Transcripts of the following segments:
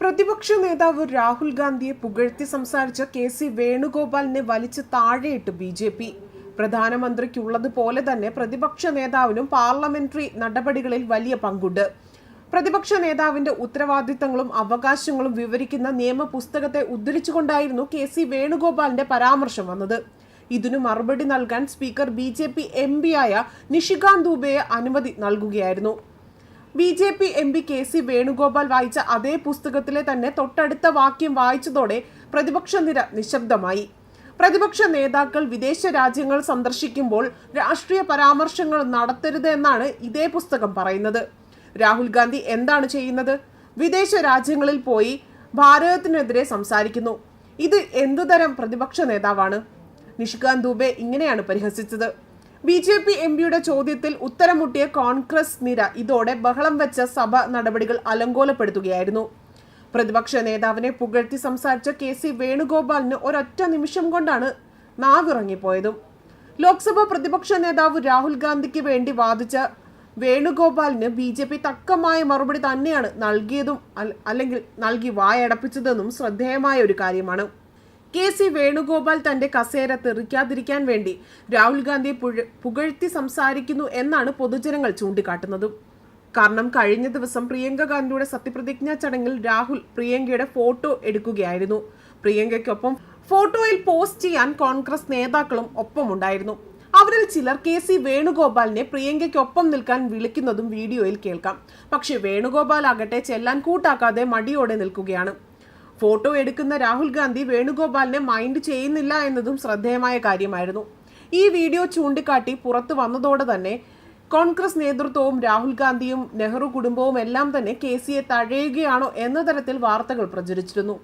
പ്രതിപക്ഷ നേതാവ് രാഹുൽ ഗാന്ധിയെ പുകഴ്ത്തി സംസാരിച്ച കെ സി വേണുഗോപാലിനെ വലിച്ചു താഴെയിട്ട് ബി ജെ പി. പ്രധാനമന്ത്രിക്കുള്ളതുപോലെ തന്നെ പ്രതിപക്ഷ നേതാവിനും പാർലമെന്ററി നടപടികളിൽ വലിയ പങ്കുണ്ട്. പ്രതിപക്ഷ നേതാവിന്റെ ഉത്തരവാദിത്തങ്ങളും അവകാശങ്ങളും വിവരിക്കുന്ന നിയമ പുസ്തകത്തെ ഉദ്ധരിച്ചുകൊണ്ടായിരുന്നു കെ സി വേണുഗോപാലിന്റെ പരാമർശം വന്നത്. ഇതിനു മറുപടി നൽകാൻ speaker B J P M പിയായ Nishikant ദുബെയെ അനുമതി നൽകുകയായിരുന്നു. B J P M P K C Venugopal വായിച്ച അതേ പുസ്തകത്തിലെ തന്നെ തൊട്ടടുത്ത വാക്യം വായിച്ചതോടെ പ്രതിപക്ഷ നിര നിശബ്ദമായി. പ്രതിപക്ഷ നേതാക്കൾ വിദേശ രാജ്യങ്ങൾ സന്ദർശിക്കുമ്പോൾ രാഷ്ട്രീയ പരാമർശങ്ങൾ നടത്തരുത് എന്നാണ് ഇതേ പുസ്തകം പറയുന്നത്. രാഹുൽ ഗാന്ധി എന്താണ് ചെയ്യുന്നത്? വിദേശ രാജ്യങ്ങളിൽ പോയി ഭാരതത്തിനെതിരെ സംസാരിക്കുന്നു. ഇത് എന്തുതരം പ്രതിപക്ഷ നേതാവാണ്? നിഷികാന്ത് ദുബെ ഇങ്ങനെയാണ് പരിഹസിച്ചത്. ബി ജെ പി എം പിയുടെ ചോദ്യത്തിൽ ഉത്തരമുട്ടിയ കോൺഗ്രസ് നിര ഇതോടെ ബഹളം വെച്ച സഭ നടപടികൾ അലങ്കോലപ്പെടുത്തുകയായിരുന്നു. പ്രതിപക്ഷ നേതാവിനെ പുകഴ്ത്തി സംസാരിച്ച കെ സി വേണുഗോപാലിന് ഒരൊറ്റ നിമിഷം കൊണ്ടാണ് നാവിറങ്ങിപ്പോയതും. ലോക്സഭ പ്രതിപക്ഷ നേതാവ് രാഹുൽ ഗാന്ധിക്ക് വേണ്ടി വാദിച്ച വേണുഗോപാലിന് ബി ജെ പി തക്കമായ മറുപടി തന്നെയാണ് നൽകിയതും അല്ലെങ്കിൽ നൽകി വായടപ്പിച്ചതെന്നും ശ്രദ്ധേയമായ ഒരു കാര്യമാണ്. കെ സി വേണുഗോപാൽ തന്റെ കസേര തെറിക്കാതിരിക്കാൻ വേണ്ടി രാഹുൽ ഗാന്ധിയെ പുകഴ്ത്തി സംസാരിക്കുന്നു എന്നാണ് പൊതുജനങ്ങൾ ചൂണ്ടിക്കാട്ടുന്നത്. കാരണം കഴിഞ്ഞ ദിവസം പ്രിയങ്ക ഗാന്ധിയുടെ സത്യപ്രതിജ്ഞാ ചടങ്ങിൽ രാഹുൽ പ്രിയങ്കയുടെ ഫോട്ടോ എടുക്കുകയായിരുന്നു. പ്രിയങ്കയ്ക്കൊപ്പം ഫോട്ടോയിൽ പോസ്റ്റ് ചെയ്യാൻ കോൺഗ്രസ് നേതാക്കളും ഒപ്പമുണ്ടായിരുന്നു. അവരിൽ ചിലർ കെ സി വേണുഗോപാലിനെ പ്രിയങ്കയ്ക്കൊപ്പം നിൽക്കാൻ വിളിക്കുന്നതും വീഡിയോയിൽ കേൾക്കാം. പക്ഷേ വേണുഗോപാൽ ആകട്ടെ ചെല്ലാൻ കൂട്ടാക്കാതെ മടിയോടെ നിൽക്കുകയാണ്. ഫോട്ടോ എടുക്കുന്ന രാഹുൽ ഗാന്ധി വേണുഗോപാലിനെ മൈൻഡ് ചെയ്യുന്നില്ല എന്നതും ശ്രദ്ധേയമായ കാര്യമായിരുന്നു. ഈ വീഡിയോ ചൂണ്ടിക്കാട്ടി പുറത്തു വന്നതോടെ തന്നെ കോൺഗ്രസ് നേതൃത്വവും രാഹുൽ ഗാന്ധിയും നെഹ്റു കുടുംബവും എല്ലാം തന്നെ കെ സിയെ തഴയുകയാണോ എന്ന തരത്തിൽ വാർത്തകൾ പ്രചരിച്ചിരുന്നു.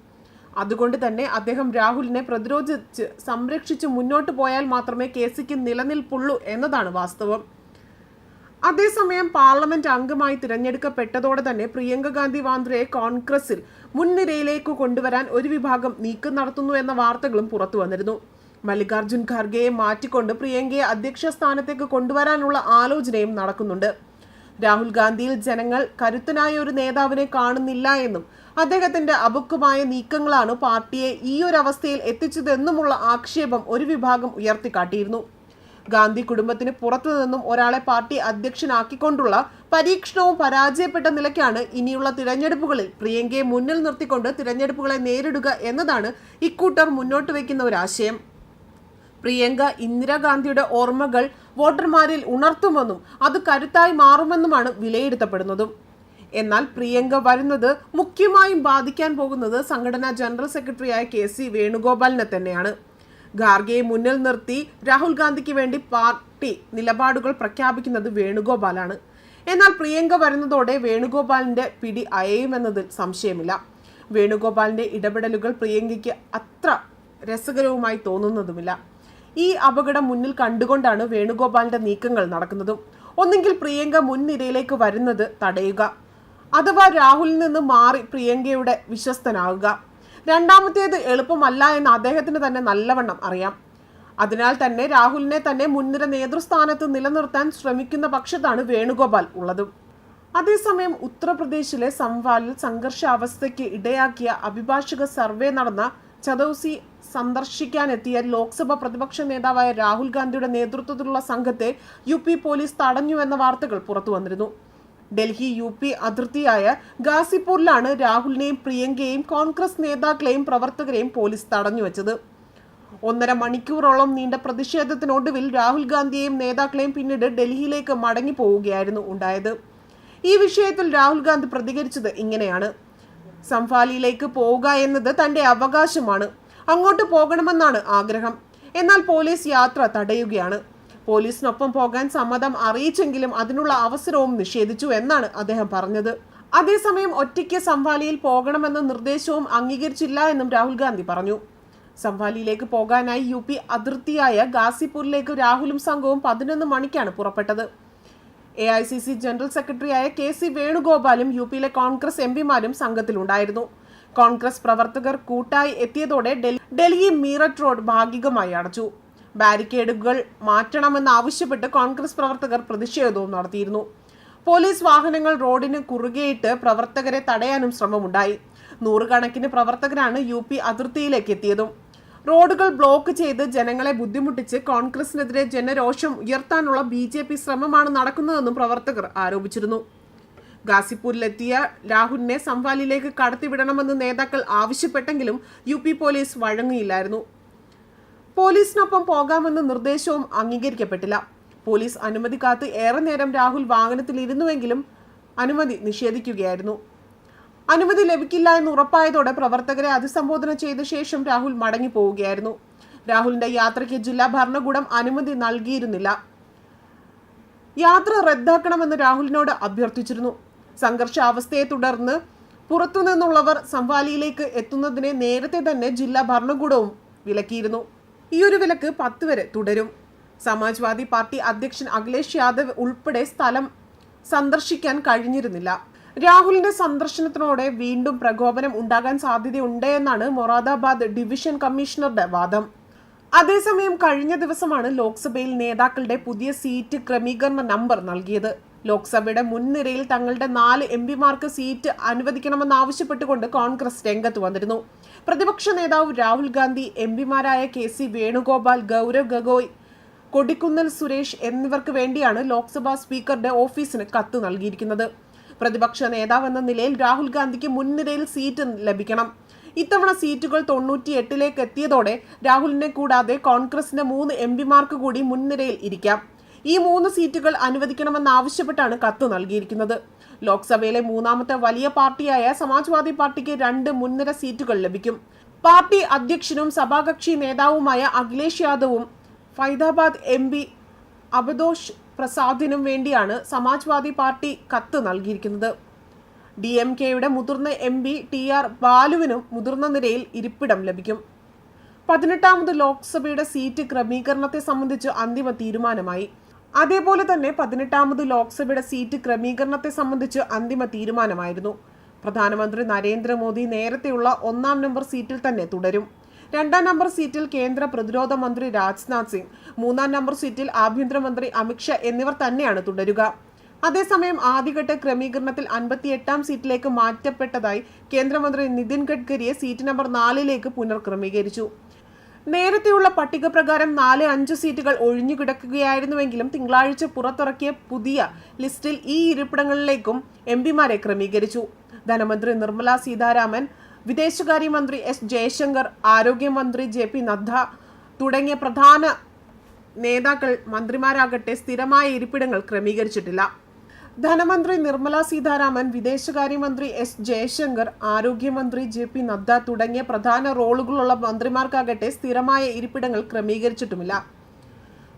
അതുകൊണ്ട് തന്നെ അദ്ദേഹം രാഹുലിനെ പ്രതിരോധിച്ച് സംരക്ഷിച്ച് മുന്നോട്ട് പോയാൽ മാത്രമേ കെ സിക്ക് നിലനിൽപ്പുള്ളൂ എന്നതാണ് വാസ്തവം. അതേസമയം പാർലമെന്റ് അംഗമായി തിരഞ്ഞെടുക്കപ്പെട്ടതോടെ തന്നെ പ്രിയങ്ക ഗാന്ധി വാന്ദ്രയെ കോൺഗ്രസിൽ മുൻനിരയിലേക്ക് കൊണ്ടുവരാൻ ഒരു വിഭാഗം നീക്കം നടത്തുന്നു എന്ന വാർത്തകളും പുറത്തു വന്നിരുന്നു. മല്ലികാർജുൻ ഖാർഗെയെ മാറ്റിക്കൊണ്ട് പ്രിയങ്കയെ അധ്യക്ഷ സ്ഥാനത്തേക്ക് കൊണ്ടുവരാനുള്ള ആലോചനയും നടക്കുന്നുണ്ട്. രാഹുൽ ഗാന്ധിയിൽ ജനങ്ങൾ കരുത്തനായ ഒരു നേതാവിനെ കാണുന്നില്ല എന്നും അദ്ദേഹത്തിന്റെ അപക്വമായ നീക്കങ്ങളാണ് പാർട്ടിയെ ഈ ഒരു അവസ്ഥയിൽ എത്തിച്ചതെന്നുമുള്ള ആക്ഷേപം ഒരു വിഭാഗം ഉയർത്തിക്കാട്ടിയിരുന്നു. ഗാന്ധി കുടുംബത്തിന് പുറത്തു നിന്നും ഒരാളെ പാർട്ടി അധ്യക്ഷനാക്കിക്കൊണ്ടുള്ള പരീക്ഷണവും പരാജയപ്പെട്ട നിലയ്ക്കാണ് ഇനിയുള്ള തിരഞ്ഞെടുപ്പുകളിൽ പ്രിയങ്കയെ മുന്നിൽ നിർത്തിക്കൊണ്ട് തിരഞ്ഞെടുപ്പുകളെ നേരിടുക എന്നതാണ് ഇക്കൂട്ടർ മുന്നോട്ട് വയ്ക്കുന്ന ഒരാശയം പ്രിയങ്ക ഇന്ദിരാഗാന്ധിയുടെ ഓർമ്മകൾ വോട്ടർമാരിൽ ഉണർത്തുമെന്നും അത് കരുത്തായി മാറുമെന്നുമാണ് വിലയിരുത്തപ്പെടുന്നതും. എന്നാൽ പ്രിയങ്ക വരുന്നത് മുഖ്യമായും ബാധിക്കാൻ പോകുന്നത് സംഘടനാ ജനറൽ സെക്രട്ടറിയായ കെ സി വേണുഗോപാലിനെ തന്നെയാണ്. ഖാർഗെയെ മുന്നിൽ നിർത്തി രാഹുൽ ഗാന്ധിക്ക് വേണ്ടി പാർട്ടി നിലപാടുകൾ പ്രഖ്യാപിക്കുന്നത് വേണുഗോപാലാണ്. എന്നാൽ പ്രിയങ്ക വരുന്നതോടെ വേണുഗോപാലിന്റെ പിടി അയയുമെന്നതിൽ സംശയമില്ല. വേണുഗോപാലിന്റെ ഇടപെടലുകൾ പ്രിയങ്കയ്ക്ക് അത്ര രസകരവുമായി തോന്നുന്നതുമില്ല. ഈ അപകടം മുന്നിൽ കണ്ടുകൊണ്ടാണ് വേണുഗോപാലിന്റെ നീക്കങ്ങൾ നടക്കുന്നതും. ഒന്നെങ്കിൽ പ്രിയങ്ക മുൻനിരയിലേക്ക് വരുന്നത് തടയുക അഥവാ രാഹുലിൽ നിന്ന് മാറി പ്രിയങ്കയുടെ വിശ്വസ്തനാകുക. രണ്ടാമത്തേത് എളുപ്പമല്ല എന്ന് അദ്ദേഹത്തിന് തന്നെ നല്ലവണ്ണം അറിയാം. അതിനാൽ തന്നെ രാഹുലിനെ തന്നെ മുൻനിര നേതൃസ്ഥാനത്ത് നിലനിർത്താൻ ശ്രമിക്കുന്ന പക്ഷത്താണ് വേണുഗോപാൽ ഉള്ളതും. അതേസമയം ഉത്തർപ്രദേശിലെ സംവാലിൽ സംഘർഷാവസ്ഥയ്ക്ക് ഇടയാക്കിയ അഭിഭാഷക സർവേ നടന്ന ചതൌസി സന്ദർശിക്കാനെത്തിയ ലോക്സഭ പ്രതിപക്ഷ നേതാവായ രാഹുൽ ഗാന്ധിയുടെ നേതൃത്വത്തിലുള്ള സംഘത്തെ യു പോലീസ് തടഞ്ഞുവെന്ന വാർത്തകൾ പുറത്തു വന്നിരുന്നു. ഡൽഹി യു പി അതിർത്തിയായ ഗാസിപ്പൂരിലാണ് രാഹുലിനെയും പ്രിയങ്കയെയും കോൺഗ്രസ് നേതാക്കളെയും പ്രവർത്തകരെയും പോലീസ് തടഞ്ഞുവെച്ചത്. ഒന്നര മണിക്കൂറോളം നീണ്ട പ്രതിഷേധത്തിനൊടുവിൽ രാഹുൽ ഗാന്ധിയെയും നേതാക്കളെയും പിന്നീട് ഡൽഹിയിലേക്ക് മടങ്ങി പോവുകയായിരുന്നു ഉണ്ടായത്. ഈ വിഷയത്തിൽ രാഹുൽ ഗാന്ധി പ്രതികരിച്ചത് ഇങ്ങനെയാണ്. സംഫാലിയിലേക്ക് പോവുക എന്നത് തന്റെ അവകാശമാണ്. അങ്ങോട്ട് പോകണമെന്നാണ് ആഗ്രഹം. എന്നാൽ പോലീസ് യാത്ര തടയുകയാണ്. പോലീസിനൊപ്പം പോകാൻ സമ്മതം അറിയിച്ചെങ്കിലും അതിനുള്ള അവസരവും നിഷേധിച്ചു എന്നാണ് അദ്ദേഹം പറഞ്ഞത്. അതേസമയം ഒറ്റയ്ക്ക് സംവാലിയിൽ പോകണമെന്ന നിർദ്ദേശവും അംഗീകരിച്ചില്ല എന്നും രാഹുൽ ഗാന്ധി പറഞ്ഞു. സംവാലിയിലേക്ക് പോകാനായി യു പി അതിർത്തിയായ ഗാസിപൂരിലേക്ക് രാഹുലും സംഘവും പതിനൊന്ന് മണിക്കാണ് പുറപ്പെട്ടത്. A I C C general സെക്രട്ടറിയായ കെ സി വേണുഗോപാലും യു പിയിലെ കോൺഗ്രസ് എം പിമാരും സംഘത്തിലുണ്ടായിരുന്നു. കോൺഗ്രസ് പ്രവർത്തകർ കൂട്ടായി എത്തിയതോടെ ഡൽഹി മീററ്റ് റോഡ് ഭാഗികമായി അടച്ചു. ബാരിക്കേഡുകൾ മാറ്റണമെന്നാവശ്യപ്പെട്ട് കോൺഗ്രസ് പ്രവർത്തകർ പ്രതിഷേധവും നടത്തിയിരുന്നു. പോലീസ് വാഹനങ്ങൾ റോഡിന് കുറുകെയിട്ട് പ്രവർത്തകരെ തടയാനും ശ്രമമുണ്ടായി. നൂറുകണക്കിന് പ്രവർത്തകരാണ് യു പി അതിർത്തിയിലേക്ക് എത്തിയതും. റോഡുകൾ ബ്ലോക്ക് ചെയ്ത് ജനങ്ങളെ ബുദ്ധിമുട്ടിച്ച് കോൺഗ്രസിനെതിരെ ജനരോഷം ഉയർത്താനുള്ള ബി ജെ പി ശ്രമമാണ് നടക്കുന്നതെന്നും പ്രവർത്തകർ ആരോപിച്ചിരുന്നു. ഗാസിപ്പൂരിലെത്തിയ രാഹുലിനെ സംവാലിലേക്ക് കടത്തിവിടണമെന്ന് നേതാക്കൾ ആവശ്യപ്പെട്ടെങ്കിലും യു പോലീസ് വഴങ്ങിയില്ലായിരുന്നു. പോലീസിനൊപ്പം പോകാമെന്ന നിർദ്ദേശവും അംഗീകരിക്കപ്പെട്ടില്ല. പോലീസ് അനുമതി കാത്ത് ഏറെ നേരം രാഹുൽ വാഹനത്തിലിരുന്നുവെങ്കിലും അനുമതി നിഷേധിക്കുകയായിരുന്നു. അനുമതി ലഭിക്കില്ല എന്ന് ഉറപ്പായതോടെ പ്രവർത്തകരെ അഭിസംബോധന ചെയ്ത ശേഷം രാഹുൽ മടങ്ങി പോവുകയായിരുന്നു രാഹുലിന്റെ യാത്രയ്ക്ക് ജില്ലാ ഭരണകൂടം അനുമതി നൽകിയിരുന്നില്ല. യാത്ര റദ്ദാക്കണമെന്ന് രാഹുലിനോട് അഭ്യർത്ഥിച്ചിരുന്നു. സംഘർഷാവസ്ഥയെ തുടർന്ന് പുറത്തുനിന്നുള്ളവർ സംവാലിയിലേക്ക് എത്തുന്നതിനെ നേരത്തെ തന്നെ ജില്ലാ ഭരണകൂടവും വിലക്കിയിരുന്നു. ഈ ഒരു വിലക്ക് പത്ത് വരെ തുടരും. സമാജ്വാദി പാർട്ടി അധ്യക്ഷൻ അഖിലേഷ് യാദവ് ഉൾപ്പെടെ സ്ഥലം സന്ദർശിക്കാൻ കഴിഞ്ഞിരുന്നില്ല. രാഹുലിന്റെ സന്ദർശനത്തിനോടെ വീണ്ടും പ്രകോപനം ഉണ്ടാകാൻ സാധ്യതയുണ്ട് എന്നാണ് മൊറാദാബാദ് ഡിവിഷൻ കമ്മീഷണറുടെ വാദം. അതേസമയം കഴിഞ്ഞ ദിവസമാണ് ലോക്സഭയിൽ നേതാക്കളുടെ പുതിയ സീറ്റ് ക്രമീകരണ നമ്പർ നൽകിയത്. ലോക്സഭയുടെ മുൻനിരയിൽ തങ്ങളുടെ നാല് എം പിമാർക്ക് സീറ്റ് അനുവദിക്കണമെന്നാവശ്യപ്പെട്ടുകൊണ്ട് കോൺഗ്രസ് രംഗത്ത് വന്നിരുന്നു. പ്രതിപക്ഷ നേതാവ് രാഹുൽ ഗാന്ധി എം പിമാരായ കെ സി വേണുഗോപാൽ ഗൗരവ് ഗഗോയ് കൊടിക്കുന്നൽ സുരേഷ് എന്നിവർക്ക് വേണ്ടിയാണ് ലോക്സഭാ സ്പീക്കറുടെ ഓഫീസിന് കത്ത് നൽകിയിരിക്കുന്നത്. പ്രതിപക്ഷ നേതാവെന്ന നിലയിൽ രാഹുൽ ഗാന്ധിക്ക് മുൻനിരയിൽ സീറ്റ് ലഭിക്കണം. ഇത്തവണ സീറ്റുകൾ തൊണ്ണൂറ്റി എട്ടിലേക്ക് എത്തിയതോടെ രാഹുലിനെ കൂടാതെ കോൺഗ്രസിന്റെ മൂന്ന് എം പിമാർക്ക് കൂടി മുൻനിരയിൽ ഇരിക്കാം. ഈ മൂന്ന് സീറ്റുകൾ അനുവദിക്കണമെന്നാവശ്യപ്പെട്ടാണ് കത്ത് നൽകിയിരിക്കുന്നത്. ലോക്സഭയിലെ മൂന്നാമത്തെ വലിയ പാർട്ടിയായ സമാജ്വാദി പാർട്ടിക്ക് രണ്ട് മുൻനിര സീറ്റുകൾ ലഭിക്കും. പാർട്ടി അധ്യക്ഷനും സഭാകക്ഷി നേതാവുമായ അഖിലേഷ് യാദവും ഫൈദാബാദ് എം പി അബദോഷ് പ്രസാദിനും വേണ്ടിയാണ് സമാജ്വാദി പാർട്ടി കത്ത് നൽകിയിരിക്കുന്നത്. ഡി എം കെയുടെ മുതിർന്ന എം പി ടി ആർ ബാലുവിനും മുതിർന്ന നിരയിൽ ഇരിപ്പിടം ലഭിക്കും. പതിനെട്ടാമത് ലോക്സഭയുടെ സീറ്റ് ക്രമീകരണത്തെ സംബന്ധിച്ച് അന്തിമ തീരുമാനമായി. അതേപോലെ തന്നെ പതിനെട്ടാമത് ലോക്സഭയുടെ സീറ്റ് ക്രമീകരണത്തെ സംബന്ധിച്ച് അന്തിമ തീരുമാനമായിരുന്നു. പ്രധാനമന്ത്രി നരേന്ദ്രമോദി നേരത്തെയുള്ള ഒന്നാം നമ്പർ സീറ്റിൽ തന്നെ തുടരും. രണ്ടാം നമ്പർ സീറ്റിൽ കേന്ദ്ര പ്രതിരോധ മന്ത്രി രാജ്നാഥ് സിംഗ് മൂന്നാം നമ്പർ സീറ്റിൽ ആഭ്യന്തരമന്ത്രി അമിത്ഷാ എന്നിവർ തന്നെയാണ് തുടരുക. അതേസമയം ആദ്യഘട്ട ക്രമീകരണത്തിൽ അൻപത്തിയെട്ടാം സീറ്റിലേക്ക് മാറ്റപ്പെട്ടതായി കേന്ദ്രമന്ത്രി നിതിൻ ഗഡ്കരിയെ സീറ്റ് നമ്പർ നാലിലേക്ക് പുനർക്രമീകരിച്ചു. നേരത്തെയുള്ള പട്ടിക പ്രകാരം നാല് അഞ്ച് സീറ്റുകൾ ഒഴിഞ്ഞുകിടക്കുകയായിരുന്നുവെങ്കിലും തിങ്കളാഴ്ച പുറത്തിറക്കിയ പുതിയ ലിസ്റ്റിൽ ഈ ഇരിപ്പിടങ്ങളിലേക്കും എം പിമാരെ ക്രമീകരിച്ചു. ധനമന്ത്രി നിർമ്മല സീതാരാമൻ വിദേശകാര്യമന്ത്രി എസ് ജയശങ്കർ ആരോഗ്യമന്ത്രി ജെ പി നദ്ദ തുടങ്ങിയ പ്രധാന നേതാക്കൾ മന്ത്രിമാരാകട്ടെ സ്ഥിരമായ ഇരിപ്പിടങ്ങൾ ക്രമീകരിച്ചിട്ടില്ല. ധനമന്ത്രി നിർമ്മല സീതാരാമൻ വിദേശകാര്യമന്ത്രി എസ് ജയശങ്കർ ആരോഗ്യമന്ത്രി ജെ പി നദ്ദ തുടങ്ങിയ പ്രധാന റോളുകളുള്ള മന്ത്രിമാർക്കാകട്ടെ സ്ഥിരമായ ഇരിപ്പിടങ്ങൾ ക്രമീകരിച്ചിട്ടുമില്ല.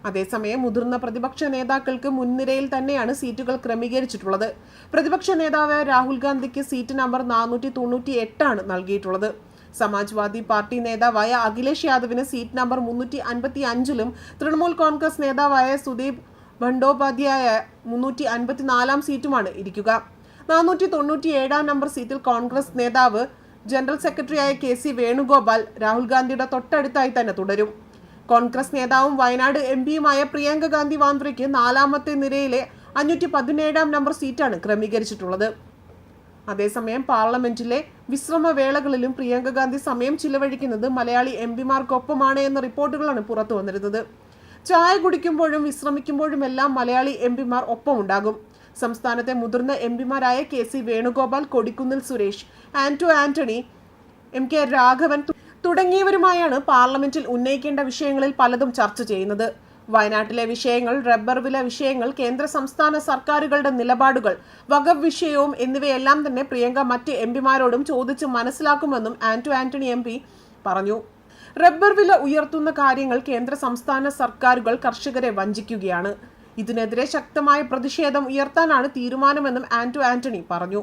അതേസമയം മുതിർന്ന പ്രതിപക്ഷ നേതാക്കൾക്ക് മുൻനിരയിൽ തന്നെയാണ് സീറ്റുകൾ ക്രമീകരിച്ചിട്ടുള്ളത്. പ്രതിപക്ഷ നേതാവ് രാഹുൽ ഗാന്ധിക്ക് സീറ്റ് നമ്പർ നാനൂറ്റി തൊണ്ണൂറ്റി എട്ടാണ് നൽകിയിട്ടുള്ളത്. സമാജ്വാദി പാർട്ടി നേതാവായ അഖിലേഷ് യാദവിന് സീറ്റ് നമ്പർ മുന്നൂറ്റി അൻപത്തി അഞ്ചിലും തൃണമൂൽ കോൺഗ്രസ് നേതാവായ സുദീപ് ബണ്ടോപാധ്യായ മുന്നൂറ്റി അൻപത്തിനാലാം സീറ്റുമാണ് ഇരിക്കുക. നാനൂറ്റി തൊണ്ണൂറ്റി ഏഴാം നമ്പർ സീറ്റിൽ കോൺഗ്രസ് നേതാവ് ജനറൽ സെക്രട്ടറിയായ കെ സി വേണുഗോപാൽ രാഹുൽ ഗാന്ധിയുടെ തൊട്ടടുത്തായി തന്നെ തുടരും. കോൺഗ്രസ് നേതാവും വയനാട് എം പിയുമായ പ്രിയങ്ക ഗാന്ധി വാന്ത്രയ്ക്ക് നാലാമത്തെ നിരയിലെ അഞ്ഞൂറ്റി പതിനേഴാം നമ്പർ സീറ്റാണ് ക്രമീകരിച്ചിട്ടുള്ളത്. അതേസമയം പാർലമെന്റിലെ വിശ്രമവേളകളിലും പ്രിയങ്ക ഗാന്ധി സമയം ചിലവഴിക്കുന്നത് മലയാളി എം പിമാർക്കൊപ്പമാണ് എന്ന റിപ്പോർട്ടുകളാണ് പുറത്തു വന്നിരുന്നത് ചായ കുടിക്കുമ്പോഴും വിശ്രമിക്കുമ്പോഴും എല്ലാം മലയാളി എം പിമാർ ഒപ്പമുണ്ടാകും. സംസ്ഥാനത്തെ മുതിർന്ന M പിമാരായ K C Venugopal Kodikunnil Suresh Anto Antony M K Raghavan തുടങ്ങിയവരുമായാണ് പാർലമെന്റിൽ ഉന്നയിക്കേണ്ട വിഷയങ്ങളിൽ പലതും ചർച്ച ചെയ്യുന്നത്. വയനാട്ടിലെ വിഷയങ്ങൾ റബ്ബർ വില വിഷയങ്ങൾ കേന്ദ്ര സംസ്ഥാന സർക്കാരുകളുടെ നിലപാടുകൾ വകവ് വിഷയവും എന്നിവയെല്ലാം തന്നെ പ്രിയങ്ക മറ്റ് എം പിമാരോടും ചോദിച്ച് മനസ്സിലാക്കുമെന്നും ആന്റോ ആന്റണി എം പറഞ്ഞു. റബ്ബർ വില ഉയർത്തുന്ന കാര്യങ്ങൾ കേന്ദ്ര സംസ്ഥാന സർക്കാരുകൾ കർഷകരെ വഞ്ചിക്കുകയാണ്. ഇതിനെതിരെ ശക്തമായ പ്രതിഷേധം ഉയർത്താനാണ് തീരുമാനമെന്നും ആന്റോ ആന്റണി പറഞ്ഞു.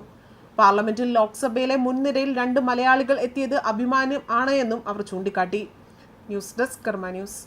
പാർലമെന്റിൽ ലോക്സഭയിലെ മുൻനിരയിൽ രണ്ട് മലയാളികൾ എത്തിയത് അഭിമാനം ആണ് എന്നും അവർ ചൂണ്ടിക്കാട്ടി. News desk Karma news.